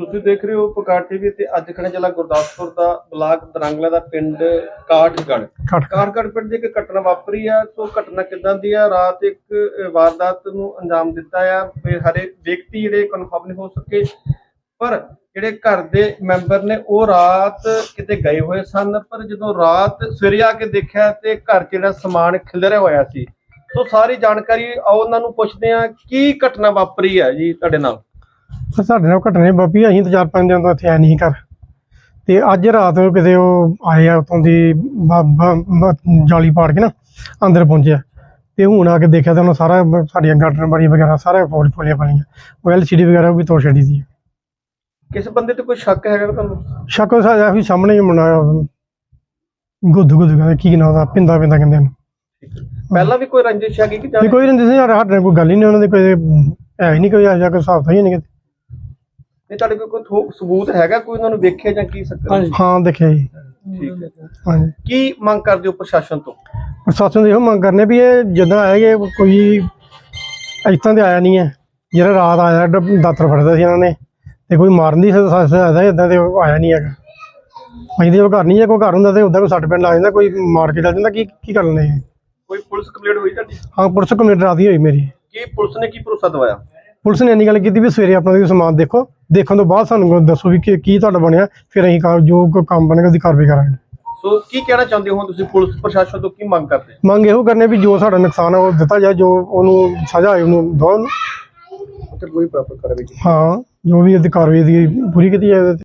ਤੁਸੀਂ ਦੇਖ ਰਹੇ ਹੋ ਪੁਕਾਰ ਟੀਵੀ ਤੇ ਅੱਜ ਖੜੇ ਜ਼ਿਲ੍ਹਾ ਗੁਰਦਾਸਪੁਰ ਦਾ ਬਲਾਕ ਦਰੰਗਲਾ ਦਾ ਪਿੰਡ ਕਾਠਗੜ੍ਹ। ਘੱਟ ਕਾਠਗੜ੍ਹ ਪਿੰਡ ਦੀ ਇੱਕ ਘਟਨਾ ਵਾਪਰੀ ਆ ਸੋ ਘਟਨਾ ਕਿਦਾਂ ਦੀ ਆ? ਰਾਤ ਇੱਕ ਵਾਰਦਾਤ ਨੂੰ ਅੰਜਾਮ ਦਿੱਤਾ ਆ। ਫਿਰ ਹਰੇ ਵਿਅਕਤੀ ਜਿਹੜੇ ਕਨਫਰਮ ਨਹੀਂ ਹੋ ਸਕੇ ਪਰ ਜਿਹੜੇ ਘਰ ਦੇ ਮੈਂਬਰ ਨੇ ਉਹ ਰਾਤ ਕਿਤੇ ਗਏ ਹੋਏ ਸਨ। ਪਰ ਜਦੋਂ ਰਾਤ ਸਵੇਰੇ ਆ ਕੇ ਦੇਖਿਆ ਤੇ ਘਰ ਜਿਹੜਾ ਸਮਾਨ ਖਿਲਰਿਆ ਹੋਇਆ ਸੀ। ਸੋ ਸਾਰੀ ਜਾਣਕਾਰੀ ਆਓ ਉਹਨਾਂ ਨੂੰ ਪੁੱਛਦੇ ਆ ਕੀ ਘਟਨਾ ਵਾਪਰੀ ਆ ਜੀ ਤੁਹਾਡੇ ਨਾਲ? ਸਰ ਸਾਡੇ ਨਾਲ ਘਟਨੇ ਬਾਪੀ ਅਸੀਂ ਤਾਂ ਚਾਰ ਪੰਜ ਦਿਨ ਤੋਂ ਇੱਥੇ ਆਏ ਨਹੀਂ ਘਰ। ਤੇ ਅੱਜ ਰਾਤ ਨੂੰ ਕਿਤੇ ਉਹ ਆਏ ਆ ਉਤੋਂ ਦੀ ਬ- ਬ- ਬ- ਜਾਲੀ ਪਾੜ ਕੇ ਨਾ ਅੰਦਰ ਪਹੁੰਚਿਆ। ਤੇ ਹੁਣ ਆ ਕੇ ਦੇਖਿਆ ਤਾਂ ਉਹਨਾਂ ਸਾਰਾ ਬ- ਸਾਡੀਆਂ ਗਾਰਡਨ ਬਾੜੀ ਵਗੈਰਾ ਸਾਰਾ ਫੋਲ ਫੋਲੀਆਂ ਪਾਈਆਂ ਉਹ ਐਲਸੀਡੀ ਵਗੈਰਾ ਵੀ ਤੋੜ ਛੱਡੀ ਸੀ। ਕਿਸ ਬੰਦੇ ਤੇ ਕੋਈ ਸ਼ੱਕ ਹੈਗਾ ਤੁਹਾਨੂੰ? ਸ਼ੱਕ ਸਾਡਾ ਵੀ ਸਾਹਮਣੇ ਹੀ ਮੁੰਡਾ ਗੁੱਦ ਗੁੱਦ ਕਹਿੰਦੇ ਕੀ ਨਾਂ ਦਾ ਪਿੰਦਾ ਪਿੰਦਾ ਕਹਿੰਦੇ ਨੇ ਪਹਿਲਾਂ ਵੀ ਕੋਈ ਰੰਜਿਸ਼ ਹੈਗੀ ਕਿ ਜਾਂ ਨਹੀਂ ਕੋਈ ਨਹੀਂ ਸੀ ਯਾਰ ਸਾਡੇ ਨਾਲ ਕੋਈ ਗੱਲ ਹੀ ਨਹੀਂ ਉਹਨਾਂ ਦੇ ਕੋਈ ਹੈ ਹੀ ਨਹੀਂ ਕੋਈ ਆਜਾ ਕੋਈ ਹਿਸਾਬ ਤਾਂ ਹੀ ਨਹੀਂ ਕਿਤੇ ਨਹੀਂ ਤੁਹਾਡੇ ਕੋਲ ਕੋਈ ਸਬੂਤ ਹੈਗਾ ਕੋਈ ਉਹਨਾਂ ਨੂੰ ਵੇਖਿਆ ਜਾਂ ਕੀ ਸਕਦਾ ਹਾਂ ਦੇਖਿਆ ਜੀ। ਠੀਕ ਹੈ। ਹਾਂਜੀ। ਕੀ ਮੰਗ ਕਰਦੇ ਹੋ ਪ੍ਰਸ਼ਾਸਨ ਤੋਂ? ਪ੍ਰਸ਼ਾਸਨ ਦੀ ਇਹੋ ਮੰਗ ਕਰਨੇ ਵੀ ਇਹ ਜਦੋਂ ਆਏਗੇ ਕੋਈ ਇੱਥਾਂ ਤੇ ਆਇਆ ਨਹੀਂ ਹੈ। ਜਿਹੜਾ ਰਾਤ ਆਇਆ ਡ- ਦਾਤਰ ਫੜਦਾ ਸੀ ਇਹਨਾਂ ਨੇ ਤੇ ਕੋਈ ਮਾਰਨ ਦੀ ਸੱਸ ਆਦਾ ਇਦਾਂ ਤੇ ਉਹ ਆਇਆ ਨਹੀਂ ਹੈਗਾ। ਅਸੀਂ ਦੇ ਘਰ ਨਹੀਂ ਜੇ ਕੋਈ ਘਰ ਹੁੰਦਾ ਤੇ ਉਦਾਂ ਕੋਈ ਸੱਟ ਪਿੰਡ ਲਾ ਜਾਂਦਾ ਕੋਈ ਮਾਰ ਕੇ ਚੱਲ ਜਾਂਦਾ ਕੀ ਕੀ ਕਰ ਲੈਣੇ ਕੋਈ ਪੁਲਿਸ ਕੰਪਲੇਂਟ ਹੋਈ ਤੁਹਾਡੀ? ਹਾਂ ਪੁਲਿਸ ਕੰਪਲੇਂਟ ਰਾਤੀ ਹੋਈ ਮੇਰੀ। ਕੀ ਪੁਲਿਸ ਨੇ ਕੀ ਭਰੋਸਾ ਦਵਾਇਆ? ਪੁਲਿਸ ਨੇ ਇੰਨੀ ਗੱਲ ਕੀਤੀ ਵੀ ਸਵੇਰੇ ਆਪਣਾ ਤੁਸੀਂ ਸਮਾਨ ਦੇਖੋ ਦੇਖਣ ਤੋਂ ਬਾਅਦ ਸਾਨੂੰ ਦੱਸੋ ਵੀ ਕੀ ਕੀ ਤੁਹਾਡਾ ਬਣਿਆ ਫਿਰ ਅਸੀਂ ਕਾ- ਜੋ ਕੋਈ ਕੰਮ ਬਣੇਗਾ ਉਹਦੀ ਕਾਰਵਾਈ ਕਰਾਂਗੇ। ਸੋ ਕੀ ਕਹਿਣਾ ਚਾਹੁੰਦੇ ਹੋ ਤੁਸੀਂ ਪੁਲਿਸ ਪ੍ਰਸ਼ਾਸਨ ਤੋਂ ਕੀ ਮੰਗ ਕਰਦੇ ਮੰਗ ਇਹੋ ਕਰਨੇ ਵੀ ਜੋ ਸਾਡਾ ਨੁਕਸਾਨ ਹੈ ਉਹ ਦਿੱਤਾ ਜਾਏ ਜੋ ਉਹਨੂੰ ਸਜ਼ਾ ਹੈ ਉਹਨੂੰ ਦੋ ਤੇ ਪੂਰੀ ਪ੍ਰਾਪਤ ਕਰਾਂਗੇ ਹਾਂ ਜੋ ਵੀ ਇਹਦੀ ਕਾਰਵਾਈ ਦੀ ਪੂਰੀ ਕੀਤੀ ਜਾਏ। ਇਹਦੇ ਤੇ